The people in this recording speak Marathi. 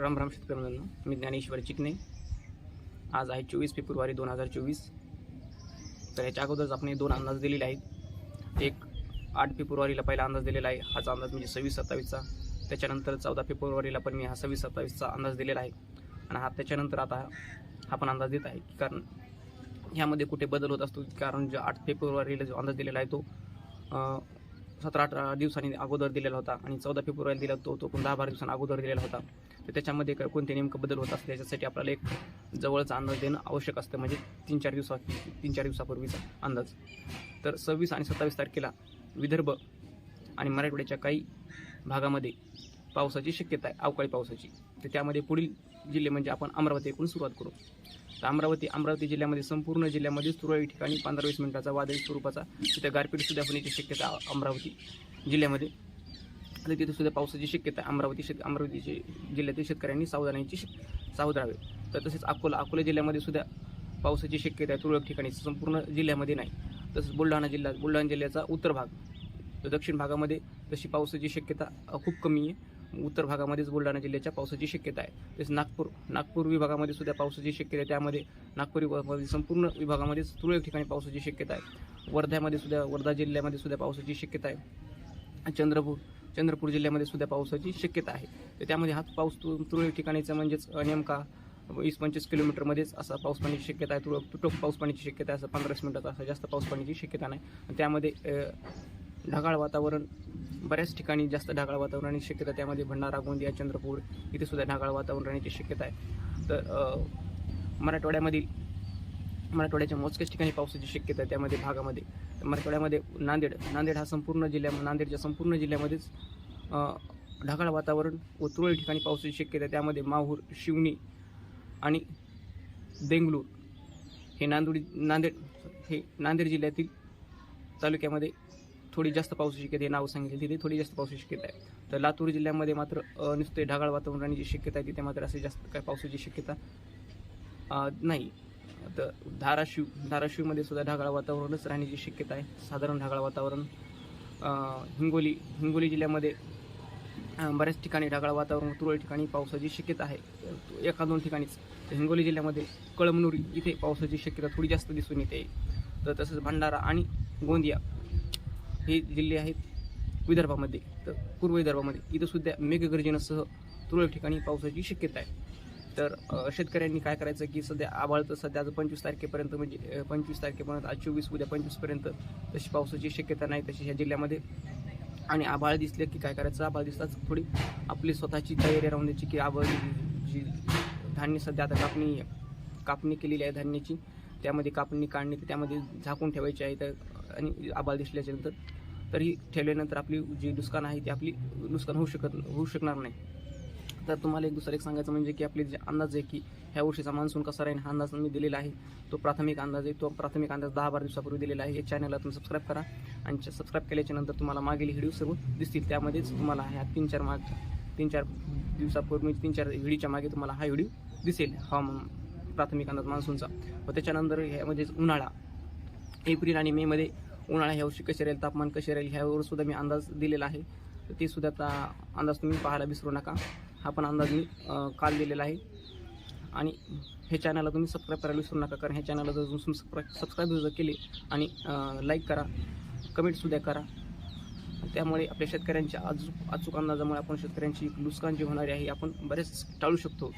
राम राम शेतकरी मी ज्ञानेश्वर चिकणे आज आहे चोवीस फेब्रुवारी दोन हजार चोवीस. तर याच्या अगोदरच आपण दोन अंदाज दिलेले आहेत. एक आठ फेब्रुवारीला पहिला अंदाज दिलेला आहे हाचा अंदाज म्हणजे सव्वीस सत्तावीसचा. त्याच्यानंतर चौदा फेब्रुवारीला पण मी हा सव्वीस सत्तावीसचा अंदाज दिलेला आहे. आणि हा त्याच्यानंतर आता हा पण अंदाज देत आहे कारण ह्यामध्ये कुठे बदल होत असतो कारण जो आठ फेब्रुवारीला जो अंदाज दिलेला आहे तो सतरा अठरा दिवसांनी अगोदर दिलेला होता आणि चौदा फेब्रुवारीला दिला तो तो पण दहा बारा दिवसांनी अगोदर दिलेला होता. तर त्याच्यामध्ये काय कोणते नेमकं बदल होत असते याच्यासाठी आपल्याला एक जवळचा अंदाज देणं आवश्यक असतं. म्हणजे तीन चार दिवसा तीन चार दिवसापूर्वीचा अंदाज. तर सव्वीस आणि सत्तावीस तारखेला विदर्भ आणि मराठवाड्याच्या काही भागामध्ये पावसाची शक्यता आहे अवकाळी पावसाची. तर त्यामध्ये पुढील जिल्हे म्हणजे आपण अमरावती एकूण सुरुवात करू. तर अमरावती अमरावती जिल्ह्यामध्ये संपूर्ण जिल्ह्यामध्ये तुरळी ठिकाणी पंधरा वीस मिनिटाचा वादळी स्वरूपाचा तिथे गारपीट सुद्धा होण्याची शक्यता अमरावती जिल्ह्यामध्ये तिथे सुद्धा पावसाची शक्यता अमरावती शेत अमरावतीचे जिल्ह्यातील शेतकऱ्यांनी सावधानाची सावध राहावे तर तसेच अकोला अकोला जिल्ह्यामध्ये सुद्धा पावसाची शक्यता आहे. तुरळक ठिकाणी संपूर्ण जिल्ह्यामध्ये नाही. तसंच बुलढाणा जिल्हा बुलढाणा जिल्ह्याचा उत्तर भाग तर दक्षिण भागामध्ये तशी पावसाची शक्यता खूप कमी आहे. उत्तर भागामध्येच बुलढाणा जिल्ह्याच्या पावसाची शक्यता आहे. तसेच नागपूर नागपूर विभागामध्ये सुद्धा पावसाची शक्यता आहे. त्यामध्ये नागपूर विभागामध्ये संपूर्ण विभागामध्येच तुरळक ठिकाणी पावसाची शक्यता आहे. वर्ध्यामध्ये सुद्धा वर्धा जिल्ह्यामध्ये सुद्धा पावसाची शक्यता आहे. चंद्रपूर चंद्रपूर जिल्ह्यामध्ये सुद्धा पावसाची शक्यता आहे. तर त्यामध्ये हा पाऊस तु तुरळक ठिकाणीचा म्हणजेच नेमका वीस पंचवीस किलोमीटरमध्येच असा पाऊस पाण्याची शक्यता आहे. तुरळक तुटक पाऊस पाण्याची शक्यता असं पंधराच मिनिटाचा असा जास्त पाऊस पाण्याची शक्यता नाही. त्यामध्ये ढगाळ वातावरण बऱ्याच ठिकाणी जास्त ढगाळ वातावरणाची शक्यता त्यामध्ये भंडारा गोंदिया चंद्रपूर इथे सुद्धा ढगाळ वातावरण राहण्याची शक्यता आहे. तर मराठवाड्यामधील मराठवाड्याच्या मोजक्याच ठिकाणी पावसाची शक्यता आहे त्यामध्ये भागामध्ये. मराठवाड्यामध्ये नांदेड नांदेड हा संपूर्ण जिल्ह्या नांदेडच्या संपूर्ण जिल्ह्यामध्येच ढगाळ वातावरण व तुरळक ठिकाणी पावसाची शक्यता आहे. त्यामध्ये माहूर शिवणी आणि देंगलूर हे नांदुडी नांदेड हे नांदेड जिल्ह्यातील तालुक्यामध्ये थोडी जास्त पावसाची शक्यता हे नाव सांगितली तिथे थोडी जास्त पावसाची शक्यता आहे. तर लातूर जिल्ह्यामध्ये मात्र नुसते ढगाळ वातावरण राहण्याची शक्यता आहे. तिथे मात्र असे जास्त काय पावसाची शक्यता नाही. तर धाराशिव धाराशिवमध्ये सुद्धा ढगाळ वातावरणच राहण्याची शक्यता आहे. साधारण ढगाळ वातावरण हिंगोली हिंगोली जिल्ह्यामध्ये बऱ्याच ठिकाणी ढगाळ वातावरण तुरळक ठिकाणी पावसाची शक्यता आहे. एका दोन ठिकाणीच. तर हिंगोली जिल्ह्यामध्ये कळमनुरी इथे पावसाची शक्यता थोडी जास्त दिसून येते. तर तसंच भंडारा आणि गोंदिया हे जिल्हे आहेत विदर्भामध्ये. तर पूर्व विदर्भामध्ये इथं सुद्धा मेघगर्जनासह तुरळक ठिकाणी पावसाची शक्यता आहे. तर शेतकऱ्यांनी काय करायचं की सध्या आभाळ तर सध्या आज पंचवीस तारखेपर्यंत म्हणजे पंचवीस तारखेपर्यंत आज चोवीस उद्या पंचवीसपर्यंत तशी पावसाची शक्यता नाही तशी ह्या जिल्ह्यामध्ये. आणि आभाळ दिसले की काय करायचं? आभाळ दिसताच थोडी आपली स्वतःची तयारी राहून द्यायची की आभाळ जी धान्य सध्या आता कापणी कापणी केलेली आहे धान्याची त्यामध्ये कापणी काढणी त्यामध्ये झाकून ठेवायची आहे तर आणि आभाळ दिसल्याच्यानंतर तरी ठेवल्यानंतर आपली जी नुकसान आहे ती आपली नुकसान होऊ शकत होऊ शकणार नाही. तर तुम्हाला एक दुसरं एक सांगायचं म्हणजे की आपले जे अंदाज आहे की ह्या वर्षीचा मान्सून कसा राहील हा अंदाज मी दिलेला आहे. तो प्राथमिक अंदाज आहे तो प्राथमिक अंदाज दहा बारा दिवसापूर्वी दिलेला आहे. हे चॅनलला तुम्ही सबस्क्राईब करा आणि सबस्क्राईब केल्याच्यानंतर तुम्हाला मागील व्हिडिओ सर्व दिसतील. त्यामध्येच तुम्हाला ह्या तीन चार माग तीन चार दिवसापूर्वी म्हणजे तीन चार व्हिडिओच्या मागे तुम्हाला हा व्हिडिओ दिसेल. हवामान प्राथमिक अंदाज मान्सूनचा व त्याच्यानंतर ह्यामध्येच म्हणजे उन्हाळा. एप्रिल आणि मेमध्ये उन्हाळा ह्या वर्षी कसे राहील तापमान कसे राहील ह्यावर सुद्धा मी अंदाज दिलेला आहे. तर ते सुद्धा आता अंदाज तुम्ही पाहायला विसरू नका. हा पण अंदाज मी काल दिलेला आहे. आणि हे चॅनलला तुम्ही सबस्क्राईब करायला विसरू नका कारण हे चॅनलला जर तुम्ही सबस्क्राईब सबस्क्राईब जर केले आणि लाईक करा कमेंटसुद्धा करा. त्यामुळे आपल्या शेतकऱ्यांच्या अचूक अचूक अंदाजामुळे आपण शेतकऱ्यांची नुकसान जी होणारी आहे आपण बरेच टाळू शकतो.